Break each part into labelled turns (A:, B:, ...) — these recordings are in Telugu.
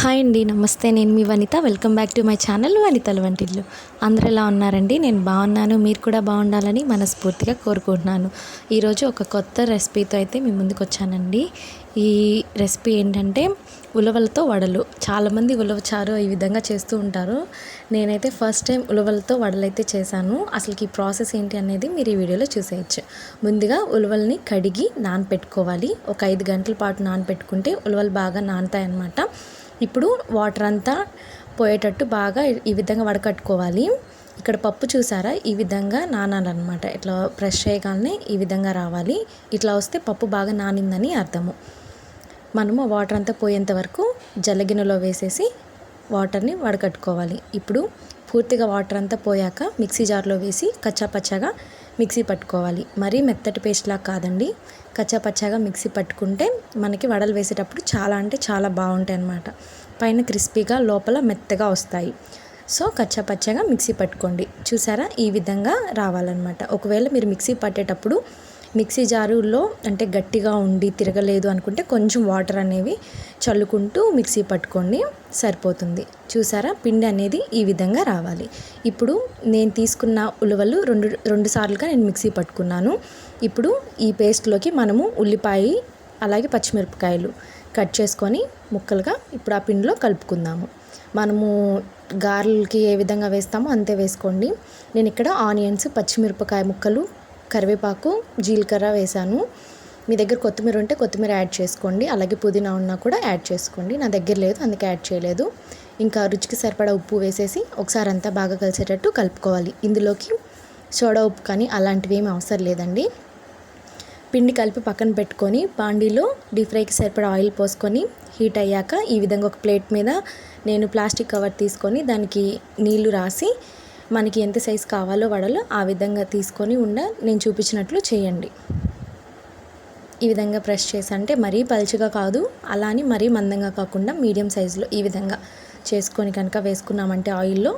A: హాయ్ అండి నమస్తే. నేను మీ Vanitha. Welcome back to my channel వనితల వంటిల్లు. అందరూ ఎలా ఉన్నారండి? నేను బాగున్నాను. మీరు కూడా బాగుండాలని మనస్ఫూర్తిగా కోరుకుంటున్నాను. ఈరోజు ఒక కొత్త రెసిపీతో అయితే మీ ముందుకు వచ్చానండి. ఈ రెసిపీ ఏంటంటే ఉలవలతో వడలు. చాలామంది ఉలవచారు ఈ విధంగా చేస్తూ ఉంటారు. నేనైతే ఫస్ట్ టైం ఉలవలతో వడలైతే చేశాను. అసలుకి ఈ ప్రాసెస్ ఏంటి అనేది మీరు ఈ వీడియోలో చూసేయచ్చు. ముందుగా ఉలవల్ని కడిగి నానపెట్టుకోవాలి. ఒక ఐదు గంటల పాటు నానపెట్టుకుంటే ఉలవలు బాగా నానతాయి అన్నమాట ఇప్పుడు వాటర్ అంతా పోయేటట్టు బాగా ఈ విధంగా వడకట్టుకోవాలి. ఇక్కడ పప్పు చూసారా? ఈ విధంగా నానాలన్నమాట. ఇట్లా ప్రెష్ చేయగానే ఈ విధంగా రావాలి. ఇట్లా వస్తే పప్పు బాగా నానిందని అర్థము. మనము వాటర్ అంతా పోయేంత వరకు జల్లగిన్నెలో వేసేసి వాటర్ని వడకట్టుకోవాలి. ఇప్పుడు పూర్తిగా వాటర్ అంతా పోయాక మిక్సీ జార్లో వేసి కచ్చాపచ్చాగా మిక్సీ పట్టుకోవాలి. మరీ మెత్తటి పేస్ట్లా కాదండి. కచ్చాపచ్చాగా మిక్సీ పట్టుకుంటే మనకి వడలు వేసేటప్పుడు చాలా అంటే చాలా బాగుంటాయి అన్నమాట. పైన క్రిస్పీగా లోపల మెత్తగా వస్తాయి. సో కచ్చాపచ్చాగా మిక్సీ పట్టుకోండి. చూసారా? ఈ విధంగా రావాలన్నమాట. ఒకవేళ మీరు మిక్సీ పట్టేటప్పుడు మిక్సీ జారులో అంటే గట్టిగా ఉండి తిరగలేదు అనుకుంటే కొంచెం వాటర్ అనేవి చల్లుకుంటూ మిక్సీ పట్టుకోండి సరిపోతుంది. చూసారా? పిండి అనేది ఈ విధంగా రావాలి. ఇప్పుడు నేను తీసుకున్న ఉలవలు రెండు రెండు సార్లుగా నేను మిక్సీ పట్టుకున్నాను. ఇప్పుడు ఈ పేస్ట్లోకి మనము ఉల్లిపాయ అలాగే పచ్చిమిరపకాయలు కట్ చేసుకొని ముక్కలుగా ఇప్పుడు ఆ పిండిలో కలుపుకుందాము. మనము గారెలకి ఏ విధంగా వేస్తామో అంతే వేసుకోండి. నేను ఇక్కడ ఆనియన్స్ పచ్చిమిరపకాయ ముక్కలు కరివేపాకు జీలకర్ర వేసాను. మీ దగ్గర కొత్తిమీర ఉంటే కొత్తిమీర యాడ్ చేసుకోండి. అలాగే పుదీనా ఉన్నా కూడా యాడ్ చేసుకోండి. నా దగ్గర లేదు అందుకే యాడ్ చేయలేదు. ఇంకా రుచికి సరిపడా ఉప్పు వేసేసి ఒకసారి అంతా బాగా కలిసేటట్టు కలుపుకోవాలి. ఇందులోకి సోడా ఉప్పు కానీ అలాంటివి ఏమి అవసరం లేదండి. పిండి కలిపి పక్కన పెట్టుకొని బాండీలో డీప్ ఫ్రైకి సరిపడా ఆయిల్ పోసుకొని హీట్ అయ్యాక ఈ విధంగా ఒక ప్లేట్ మీద నేను ప్లాస్టిక్ కవర్ తీసుకొని దానికి నీళ్ళు రాసి మనకి ఎంత సైజు కావాలో వడలు ఆ విధంగా తీసుకొని ఉండ నేను చూపించినట్లు చేయండి. ఈ విధంగా ప్రెస్ చేసి అంటే మరీ పలుచగా కాదు అలా అని మరీ మందంగా కాకుండా మీడియం సైజులో ఈ విధంగా చేసుకొని కనుక వేసుకున్నామంటే ఆయిల్లో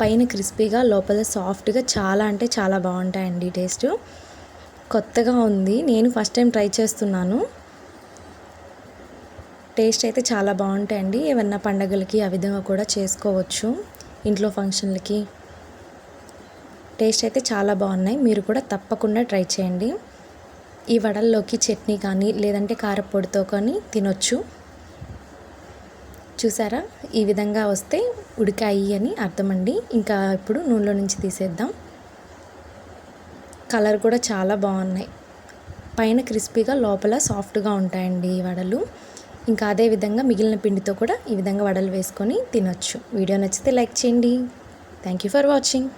A: పైన క్రిస్పీగా లోపల సాఫ్ట్గా చాలా అంటే చాలా బాగుంటాయండి టేస్ట్. కొత్తగా ఉంది. నేను ఫస్ట్ టైం ట్రై చేస్తున్నాను. టేస్ట్ అయితే చాలా బాగుంటాయండి. ఏమన్నా పండగలకి ఆ విధంగా కూడా చేసుకోవచ్చు. ఇంట్లో ఫంక్షన్లకి టేస్ట్ అయితే చాలా బాగున్నాయి. మీరు కూడా తప్పకుండా ట్రై చేయండి. ఈ వడల్లోకి చట్నీ కానీ లేదంటే కారపొడితో కానీ తినొచ్చు. చూసారా? ఈ విధంగా వస్తే ఉడికాయి అని అర్థమండి. ఇంకా ఇప్పుడు నూనెలో నుంచి తీసేద్దాం. కలర్ కూడా చాలా బాగున్నాయి. పైన క్రిస్పీగా లోపల సాఫ్ట్గా ఉంటాయండి ఈ వడలు. ఇంకా అదే విధంగా మిగిలిన పిండితో కూడా ఈ విధంగా వడలు వేసుకొని తినొచ్చు. వీడియో నచ్చితే లైక్ చేయండి. Thank you for watching